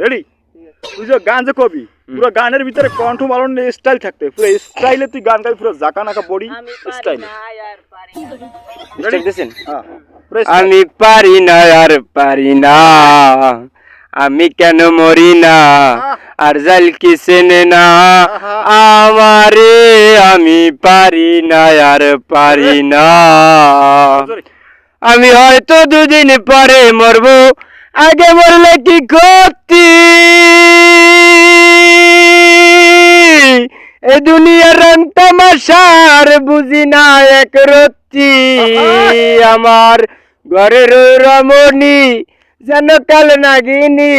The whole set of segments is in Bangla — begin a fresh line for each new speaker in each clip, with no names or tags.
রেডি তুই যে গান যে কবি পুরো গানের ভিতরে কণ্ঠ মালন স্টাইল থাকতে পুরো স্টাইলে তুই গান গাবি পুরো জাকা নাকা বডি
আমি পারি
স্টাইল।
আমি পারি না আর পারি না। আমি কেন মরি না? আর জাল কি চেনে না? আমারে আমি পারি না আর পারি না। আমি হয়তো দুদিন পরে মরবো। আগে মরলে কি ক্ষতি? এ দুনিয়ার রং তামাশার, বুঝি না এক রত্তি। আমার ঘরের রমণী, যেন কাল নাগিনী,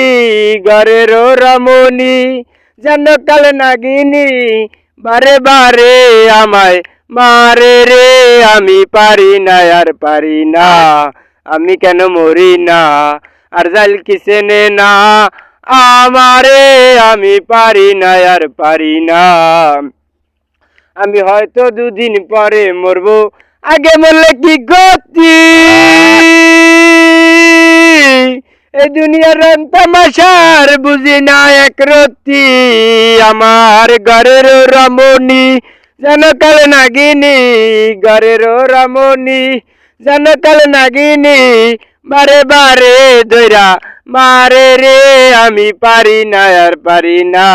ঘরের রমণী, যেন কাল নাগিনী, বারে বারে আমায় মারে রে। আমি পারি না, আর পারি না, আমি কেন মরি না? আর জাল কিসেনে না আমারে আমি পারি না, আর পারি না। আমি হয়তো দুদিন পরে মরবো। আগে মরলে কি গতি এই দুনিয়ার রং তামাশার বুঝি না এক রতি। আমার ঘরের রমণী, যেন কাল নাগিনী, ঘরের রমণী, যেন কাল নাগিনী বারে বারে দৈরা মারে রে, আমি পারি না, আর পারি না,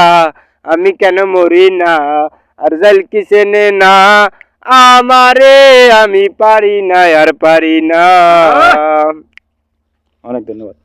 আমি কেন মরি না, আর জাল কিসেনে না, আমারে আমি পারি না, আর পারি না।
অনেক ধন্যবাদ।